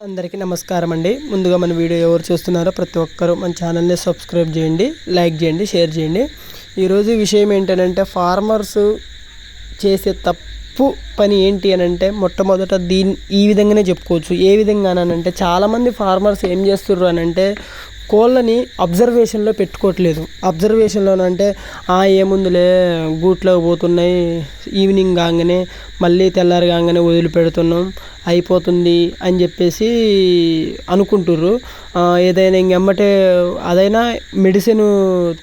అందరికీ నమస్కారం అండి. ముందుగా మన వీడియో ఎవరు చూస్తున్నారో ప్రతి ఒక్కరూ మన ఛానల్ని సబ్స్క్రైబ్ చేయండి లైక్ చేయండి షేర్ చేయండి. ఈరోజు విషయం ఏంటంటే ఫార్మర్స్ చేసే తప్పు పని ఏంటి అని అంటే మొట్టమొదట దీని ఈ విధంగానే చెప్పుకోవచ్చు. ఏ విధంగా అంటే చాలామంది ఫార్మర్స్ ఏం చేస్తుర్రు అని అంటే కోళ్ళని అబ్జర్వేషన్లో పెట్టుకోవట్లేదు. అబ్జర్వేషన్లో అంటే "ఆ, ఏముందిలే గూట్లోకి పోతున్నాయి ఈవినింగ్ కాగానే మళ్ళీ తెల్లారి కాగానే వదిలిపెడుతున్నాం అయిపోతుంది అని చెప్పేసి అనుకుంటుర్రు. ఏదైనా ఇంకెమ్మటే అదైనా మెడిసిన్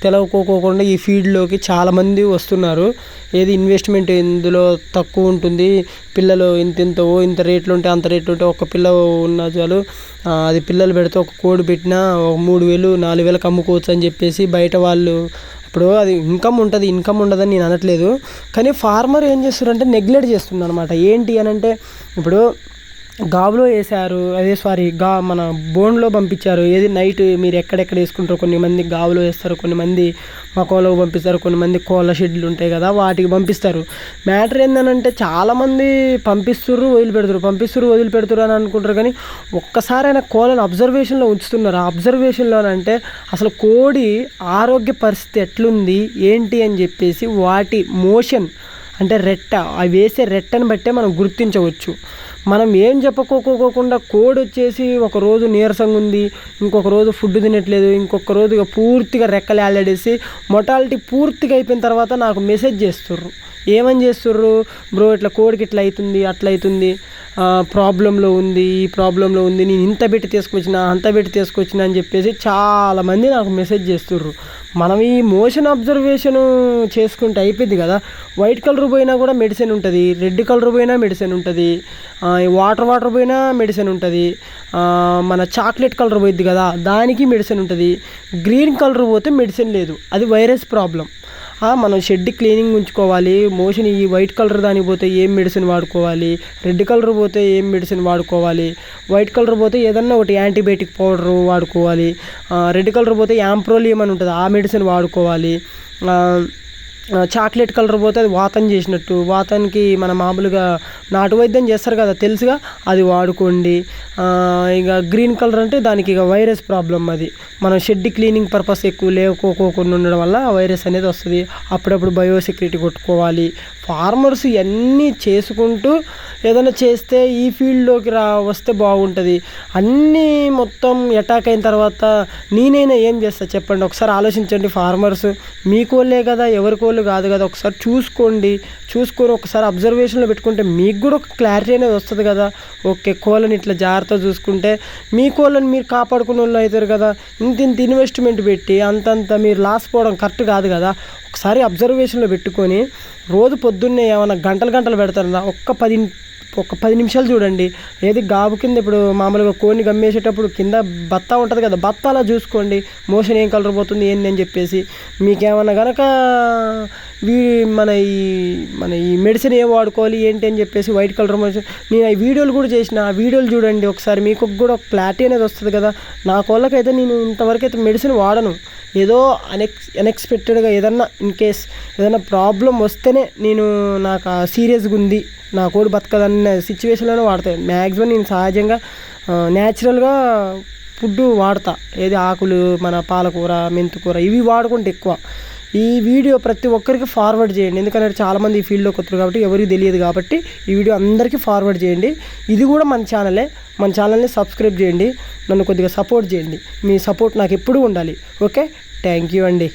తెలవకోకోకుండా ఈ ఫీల్డ్లోకి చాలామంది వస్తున్నారు. ఏది ఇన్వెస్ట్మెంట్ ఇందులో తక్కువ ఉంటుంది పిల్లలు ఇంత ఇంత ఓ ఇంత రేట్లు ఉంటే అంత రేట్లు ఉంటే ఒక పిల్ల ఉన్న చాలు అది పిల్లలు పెడితే ఒక కోడి పెట్టినా ఒక మూడు వేలు నాలుగు వేలకు అమ్ముకోవచ్చు అని చెప్పేసి బయట వాళ్ళు ఇప్పుడు అది ఇన్కమ్ ఉంటుంది ఇన్కమ్ ఉండదని నేను అనట్లేదు. కానీ ఫార్మర్ ఏం చేస్తారంటే నెగ్లెక్ట్ చేస్తుంది అనమాట ఏంటి అని అంటే ఇప్పుడు గాబులో వేసారు అదే సారీ గా మన బోన్లో పంపించారు. ఏది నైట్ మీరు ఎక్కడెక్కడ వేసుకుంటారు కొన్ని మంది గాబులో వేస్తారు కొన్ని మంది మకోలో పంపిస్తారు కొన్ని మంది కోళ్ళ షెడ్లు ఉంటాయి కదా వాటికి పంపిస్తారు. మ్యాటర్ ఏంటంటే చాలామంది పంపిస్తుర్రు వదిలిపెడతారు పంపిస్తుర్రు వదిలిపెడతారు అని అనుకుంటారు కానీ ఒక్కసారైనా కోళ్ళని అబ్జర్వేషన్లో ఉంచుతున్నారు. ఆ అబ్జర్వేషన్లోనంటే అసలు కోడి ఆరోగ్య పరిస్థితి ఎట్లుంది ఏంటి అని చెప్పేసి వాటి మోషన్ అంటే రెట్ట అవి వేసే రెట్టని బట్టే మనం గుర్తించవచ్చు. మనం ఏం చెప్పుకోకోకుండా కోడ్ వచ్చేసి ఒక రోజు నీరసంగా ఉంది ఇంకొక రోజు ఫుడ్ తినట్లేదు ఇంకొక రోజు పూర్తిగా రెక్కలు ఆలాడేసి మొటాలిటీ పూర్తిగా అయిపోయిన తర్వాత నాకు మెసేజ్ చేస్తుర్రు. ఏమని చేస్తుర్రు? బ్రో ఇట్లా కోడికి ఇట్లా అవుతుంది అట్లా అవుతుంది ప్రాబ్లంలో ఉంది ఈ ప్రాబ్లంలో ఉంది నేను ఇంత పెట్టి తీసుకొచ్చిన అంత పెట్టి తీసుకొచ్చిన అని చెప్పేసి చాలామంది నాకు మెసేజ్ చేస్తుర్రు. మనం ఈ మోషన్ అబ్జర్వేషన్ చేసుకుంటే అయిపోయింది కదా. వైట్ కలర్ పోయినా కూడా మెడిసిన్ ఉంటుంది రెడ్ కలర్ పోయినా మెడిసిన్ ఉంటుంది. వాటర్ వాటర్ పోయినా మెడిసిన్ ఉంటుంది. మన చాక్లెట్ కలర్ పోయిద్ది కదా దానికి మెడిసిన్ ఉంటుంది. గ్రీన్ కలర్ పోతే మెడిసిన్ లేదు. అది వైరస్ ప్రాబ్లం. మనం షెడ్ క్లీనింగ్ ఉంచుకోవాలి. మోషన్ ఈ వైట్ కలర్ దానికి పోతే ఏం మెడిసిన్ వాడుకోవాలి? రెడ్ కలర్ పోతే ఏం మెడిసిన్ వాడుకోవాలి? వైట్ కలర్ పోతే ఏదన్నా ఒకటి యాంటీబయాటిక్ పౌడర్ వాడుకోవాలి. రెడ్ కలర్ పోతే యాంప్రోలియం అని ఉంటుంది. ఆ మెడిసిన్ వాడుకోవాలి. చాక్లెట్ కలర్ పోతే అది వాతం చేసినట్టు వాతానికి మన మామూలుగా నాటు వైద్యం చేస్తారు కదా తెలుసుగా? అది వాడుకోండి. ఇక గ్రీన్ కలర్ అంటే దానికి ఇక వైరస్ ప్రాబ్లం అది. మనం షెడ్ క్లీనింగ్ పర్పస్ ఎక్కువ లేకపోకుండా ఉండడం వల్ల వైరస్ అనేది వస్తుంది. అప్పుడప్పుడు బయోసెక్యూరిటీ కొట్టుకోవాలి. ఫార్మర్స్ ఇవన్నీ చేసుకుంటూ ఏదైనా చేస్తే ఈ ఫీల్డ్లోకి రా వస్తే బాగుంటుంది. అన్నీ మొత్తం అటాక్ అయిన తర్వాత నేనైనా ఏం చేస్తా చెప్పండి? ఒకసారి ఆలోచించండి ఫార్మర్స్. మీకోలే కదా ఎవరికో వాళ్ళు కాదు కదా ఒకసారి చూసుకోండి. చూసుకొని ఒకసారి అబ్జర్వేషన్లో పెట్టుకుంటే మీకు కూడా ఒక క్లారిటీ అనేది వస్తుంది కదా. ఓకే కోళ్ళని ఇట్లా జాగ్రత్తగా చూసుకుంటే మీ కోళ్ళని మీరు కాపాడుకునే వాళ్ళు అవుతారు కదా. ఇంత ఇంత ఇన్వెస్ట్మెంట్ పెట్టి అంతంత మీరు లాస్ పోవడం కరెక్ట్ కాదు కదా. ఒకసారి అబ్జర్వేషన్లో పెట్టుకొని రోజు పొద్దున్నే ఏమైనా గంటలు గంటలు పెడతారా ఒక్క పది ఒక పది నిమిషాలు చూడండి. ఏది గాబు కింద ఇప్పుడు మామూలుగా కోడిని గమ్మేసేటప్పుడు కింద బత్తా ఉంటుంది కదా బత్త అలా చూసుకోండి. మోషన్ ఏం కలర్ పోతుంది ఏంది అని చెప్పేసి. మీకేమన్నా కనుక వీ మన ఈ మన ఈ మెడిసిన్ ఏం వాడుకోవాలి ఏంటి అని చెప్పేసి వైట్ కలర్ మోషన్. నేను ఈ వీడియోలు కూడా చేసిన ఆ వీడియోలు చూడండి ఒకసారి. మీకు కూడా ఒక క్లారిటీ అనేది వస్తుంది కదా. నా కోళ్ళకైతే నేను ఇంతవరకు అయితే మెడిసిన్ వాడను. ఏదో అనెక్స్ అన్ఎక్స్పెక్టెడ్గా ఏదన్నా ఇన్ కేస్ ఏదైనా ప్రాబ్లం వస్తేనే నేను నాకు సీరియస్గా ఉంది. నా కోడి బతకదన్న సిచ్యువేషన్లోనే వాడతాను మ్యాక్సిమం నేను సహజంగా న్యాచురల్గా ఫుడ్ వాడతా. ఏది ఆకులు మన పాలకూర మెంతుకూర ఇవి వాడుకుంటే ఎక్కువ. ఈ వీడియో ప్రతి ఒక్కరికి ఫార్వర్డ్ చేయండి. ఎందుకంటే చాలామంది ఈ ఫీల్డ్లోకి వస్తారు కాబట్టి ఎవరికి తెలియదు కాబట్టి ఈ వీడియో అందరికీ ఫార్వర్డ్ చేయండి. ఇది కూడా మన ఛానలే మన ఛానల్ని సబ్స్క్రైబ్ చేయండి. నన్ను కొద్దిగా సపోర్ట్ చేయండి. మీ సపోర్ట్ నాకు ఎప్పుడూ ఉండాలి. ఓకే థ్యాంక్ యూ అండి.